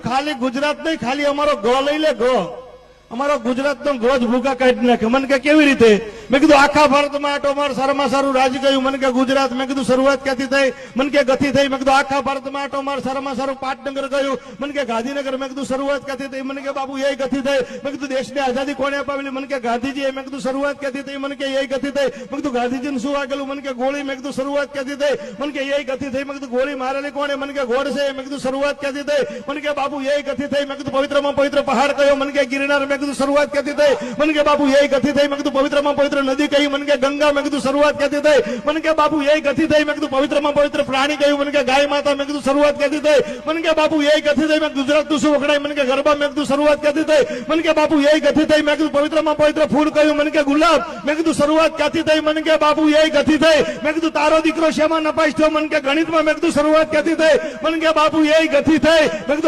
ખાલી ગુજરાત નહીં, ખાલી અમારો ગ લઈ લે ગ અમારો ગુજરાતનો ગોજ ભૂકા કાઢી નાખે. મને કે કેવી રીતે? મેં કીધું આખા ભારતમાં આટો સારામાં સારું રાજ્ય કહ્યું મને કે ગુજરાત મેં કીધું શરૂઆત ક્યાંથી થઈ મને કે ગતિ થઈ મેં કીધું આખા ભારતમાં આટો સારામાં સારું પાટનગર કહ્યું મને કે ગાંધીનગર મેં કીધું શરૂઆત ક્યાંથી થઈ મને કે બાબુ એ ગતિ થઈ મેં કીધું દેશને આઝાદી કોને અપાવેલી મને કે ગાંધીજી મેં કીધું શરૂઆત ક્યાંથી થઈ મને કે એ ગતિ થઈ મેં કીધું ગાંધીજીને શું વાગેલું મને કે ગોળી મેં કીધું શરૂઆત ક્યાંથી થઈ મને કે એ ગતિ થઈ મેં કીધું ગોળી મારેલી કોણે મને કે ગોડસે મેં કીધું શરૂઆત ક્યાંથી થઈ મને કે બાબુ એ ગતિ થઈ મેં કીધું પવિત્રમાં પવિત્ર પહાડ કયો મને કે ગિરનાર મેં કીધું શરૂઆત ક્યાંથી થઈ મને કે બાબુ એ ગતિ થઈ મેં કીધું પવિત્રમાં પવિત્ર નદી કહી મને કે ગંગા મેં કીધું શરૂઆત ક્યાંથી થઈ મને કે બાપુ એ ગતિ થઈ મેં કીધું પવિત્રમાં પવિત્ર પ્રાણી કહ્યું મને કે ગાય માતા મેં કીધું શરૂઆત ક્યાંથી થઈ મને કે બાપુ એ ગતિ થઈ મેં ગુજરાત તું શું વખણાય મને કે ગરબા મેં કીધું શરૂઆત ક્યાંથી થઈ મને કે બાપુ એ ગતિ થઈ મેં કીધું પવિત્રમાં પવિત્ર ફૂલ કહ્યું મને કે ગુલાબ મેં કીધું શરૂઆત ક્યાંથી થઈ મને કે બાપુ એ ગતિ થઈ મેં કીધું તારો દીકરો શેમાં નપાઈશ થયો મને કે ગણિતમાં મેં કીધું શરૂઆત ક્યાંથી થઈ મને કે બાપુ એ ગતિ થઈ મેં કીધું